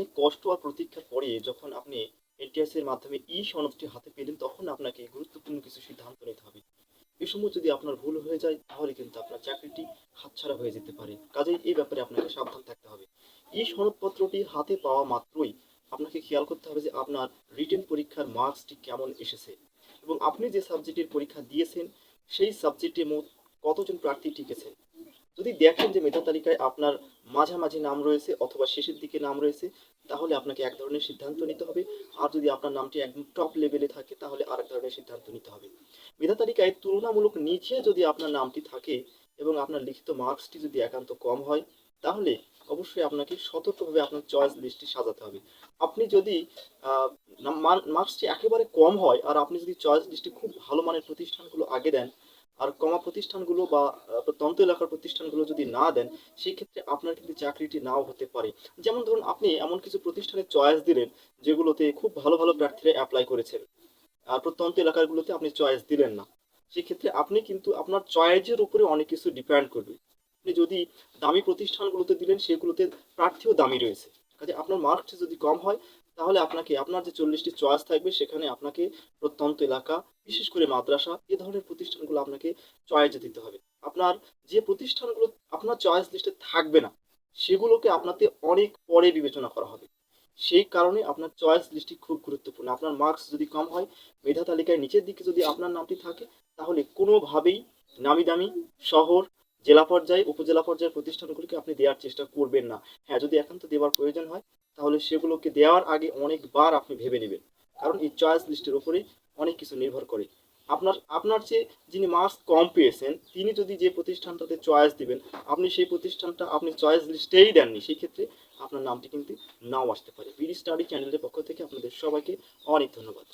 অনেক কষ্ট আর প্রতীক্ষার পরে যখন আপনি এনটিএস এর মাধ্যমে ই সনদটি হাতে পেলেন, তখন আপনাকে গুরুত্বপূর্ণ কিছু সিদ্ধান্ত নিতে হবে। এই সময় যদি আপনার ভুল হয়ে যায়, তাহলে কিন্তু আপনার চাকরিটি হাতছাড়া হয়ে যেতে পারে। কাজেই এই ব্যাপারে আপনাকে সাবধান থাকতে হবে। এই সনদপত্রটি হাতে পাওয়া মাত্রই আপনাকে খেয়াল করতে হবে যে আপনার রিটেন পরীক্ষার মার্কসটি কেমন এসেছে। এবং আপনি যে সাবজেক্টের পরীক্ষা দিয়েছেন, সেই সাবজেক্টে মোট কতজন প্রার্থী টিকেছেন? যদি দেখেন যে মেধা তালিকায় আপনার মাঝামাঝি নাম রয়েছে অথবা শেষের দিকে নাম রয়েছে, তাহলে আপনাকে এক ধরনের সিদ্ধান্ত নিতে হবে। আর যদি আপনার নামটি একদম টপ লেভেলে থাকে, তাহলে আরেক ধরনের সিদ্ধান্ত নিতে হবে। মেধা তালিকায় তুলনামূলক নিচে যদি আপনার নামটি থাকে এবং আপনার লিখিত মার্কসটি যদি একান্ত কম হয়, তাহলে অবশ্যই আপনাকে সতর্কভাবে আপনার চয়েস লিস্টটি সাজাতে হবে। আপনি যদি মার্কসটি একেবারে কম হয়, আর আপনি যদি চয়েস লিস্টটি খুব ভালো মানের প্রতিষ্ঠানগুলো আগে দেন আর কমা প্রতিষ্ঠানগুলো বা তন্ত্র এলাকার প্রতিষ্ঠানগুলো যদি না দেন, সেক্ষেত্রে আপনার কিন্তু চাকরিটি নাও হতে পারে। যেমন ধরুন, আপনি এমন কিছু প্রতিষ্ঠানের চয়েস দিলেন, যেগুলোতে খুব ভালো ভালো প্রার্থীরা অ্যাপ্লাই করেছেন। আর প্রত্যন্ত এলাকাগুলোতে আপনি চয়েস দিলেন না। সেক্ষেত্রে আপনি কিন্তু আপনার চয়েসের উপরে অনেক কিছু ডিপেন্ড করবে। আপনি যদি দামি প্রতিষ্ঠানগুলোতে দিলেন, সেগুলোতে প্রার্থীও দামি রয়েছে। কাজে আপনার মার্কস যদি কম হয় তাহলে আপনাকে, আপনার যে চল্লিশটি চয়েস থাকবে, সেখানে আপনাকে প্রত্যন্ত এলাকা, বিশেষ করে মাদ্রাসা, এ ধরনের প্রতিষ্ঠানগুলো আপনাকে চয়েস দিতে হবে। আপনার যে প্রতিষ্ঠানগুলো, আপনার চয়েস লিস্টে থাকবে না, সেগুলোকে আপনাকে অনেক পরে বিবেচনা করা হবে। সেই কারণে আপনার চয়েস লিস্টটি খুব গুরুত্বপূর্ণ। আপনার মার্কস যদি কম হয়, মেধা তালিকায় নিচের দিকে যদি আপনার নামটি থাকে, তাহলে কোনোভাবেই নামি দামি শহর, জেলা পর্যায়ে, উপজেলা পর্যায়ের প্রতিষ্ঠানগুলিকে আপনি দেওয়ার চেষ্টা করবেন না। হ্যাঁ যদি একান্ত দেওয়ার প্রয়োজন হয় তাহলে সেগুলোকে দেওয়ার আগে অনেকবার আপনি ভেবে নেবেন। কারণ এই চয়েস লিস্টের উপরে অনেক কিছু নির্ভর করে। আপনার আপনার চেয়ে যিনি মার্কস কম পেয়েছেন, তিনি যদি যে প্রতিষ্ঠানটাতে চয়েস দিবেন, আপনি সেই প্রতিষ্ঠানটা আপনি চয়েস লিস্টেই দেননি, সেই ক্ষেত্রে আপনার নামটি কিন্তু নাও আসতে পারে। বিডি স্টাডি চ্যানেলের পক্ষ থেকে আপনাদের সবাইকে অনেক ধন্যবাদ।